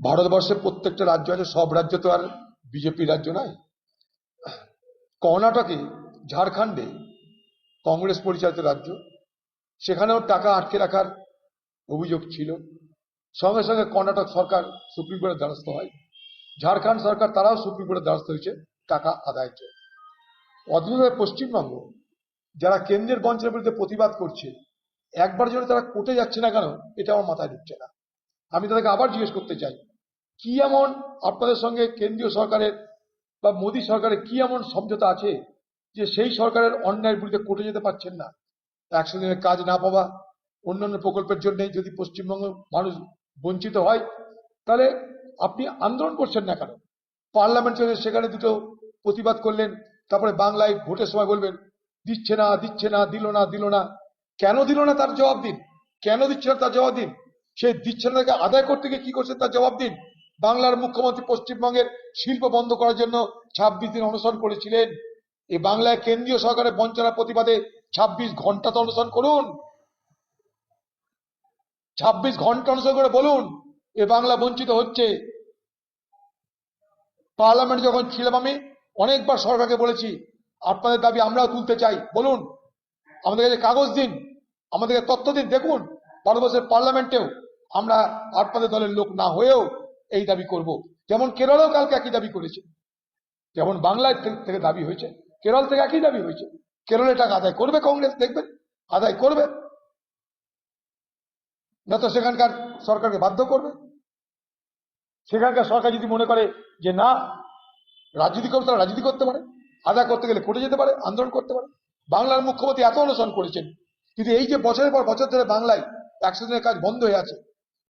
ভারতবর্ষের প্রত্যেকটা রাজ্য আছে, সব রাজ্য তো আর বিজেপি রাজ্য নয় কর্ণাটকে, ঝাড়খণ্ডে কংগ্রেস পরিচালিত রাজ্য। সেখানেও টাকা আটকে রাখার অভিযোগ ছিল। সঙ্গে সঙ্গে কর্ণাটক সরকার সুপ্রিম কোর্টের দ্বারস্থ হয়। ঝাড়খণ্ড সরকার তারাও সুপ্রিম কোর্টের দ্বারস্থ হয়েছে, টাকা আদায়ের জন্য। অদ্ভুতভাবে পশ্চিমবঙ্গ, যারা কেন্দ্রের বঞ্চনার বিরুদ্ধে প্রতিবাদ করছে, একবার জন্য তারা কোর্টে যাচ্ছে না কেন, এটা আমার মাথায় ঢুকছে না। আমি তাদেরকে আবার জিজ্ঞেস করতে চাই কি এমন আপনাদের সঙ্গে কেন্দ্রীয় সরকারের বা মোদী সরকারের কি এমন সমঝোতা আছে যে সেই সরকারের অন্যায়ের বিরুদ্ধে কোর্টে যেতে পারছেন না? একশো দিনের কাজ না পাওয়া, অন্যান্য প্রকল্পের জন্য যদি পশ্চিমবঙ্গ মানুষ বঞ্চিত হয়, তাহলে আপনি আন্দোলন করছেন না কেন? পার্লামেন্ট সেখানে দুটো প্রতিবাদ করলেন, তারপরে বাংলায় ভোটের সময় বলবেন, দিচ্ছে না দিচ্ছে না, দিল না দিল না। কেন দিল না তার জবাব দিন? কেন দিচ্ছে না তার জবাব দিন? সে দিচ্ছে না তাকে আদায় করতে গিয়ে কি করছে তার জবাব দিন? বাংলার মুখ্যমন্ত্রী পশ্চিমবঙ্গের শিল্প বন্ধ করার জন্য ছাব্বিশ দিন অনশন করেছিলেন। এই বাংলায় কেন্দ্রীয় সরকারের বঞ্চনা প্রতিবাদে ছাব্বিশ ঘণ্টা তো অনশন করুন। ছাব্বিশ ঘণ্টা অনশন করে বলুন, এ বাংলা বঞ্চিত হচ্ছে। পার্লামেন্ট যখন ছিলাম আমি, অনেকবার সরকারকে বলেছি, আপনাদের দাবি আমরাও তুলতে চাই, বলুন, আমাদের কাছে কাগজ দিন আমাদেরকে তথ্য দিন, দেখুন, ভারতবর্ষের পার্লামেন্টেও আমরা আপনাদের দলের লোক না হয়েও এই দাবি করব। যেমন কেরলেও কালকে একই দাবি করেছে। যেমন বাংলায় থে- থেকে দাবি হয়েছে, কেরল থেকে একই দাবি হয়েছে। কেরলে টাকা আদায় করবে কংগ্রেস, দেখবেন, আদায় করবে। না তো সেখানকার সরকারকে বাধ্য করবে। সেখানকার সরকার যদি মনে করে যে না, রাজনীতি করবে, তারা রাজনীতি করতে পারে। আদায় করতে গেলে কোর্টে যেতে পারে, আন্দোলন করতে পারে। বাংলার মুখ্যমন্ত্রী এত অনুসরণ করেছেন। কিন্তু এই যে বছরের পর বছর ধরে বাংলায় একশো দিনের কাজ বন্ধ হয়ে আছে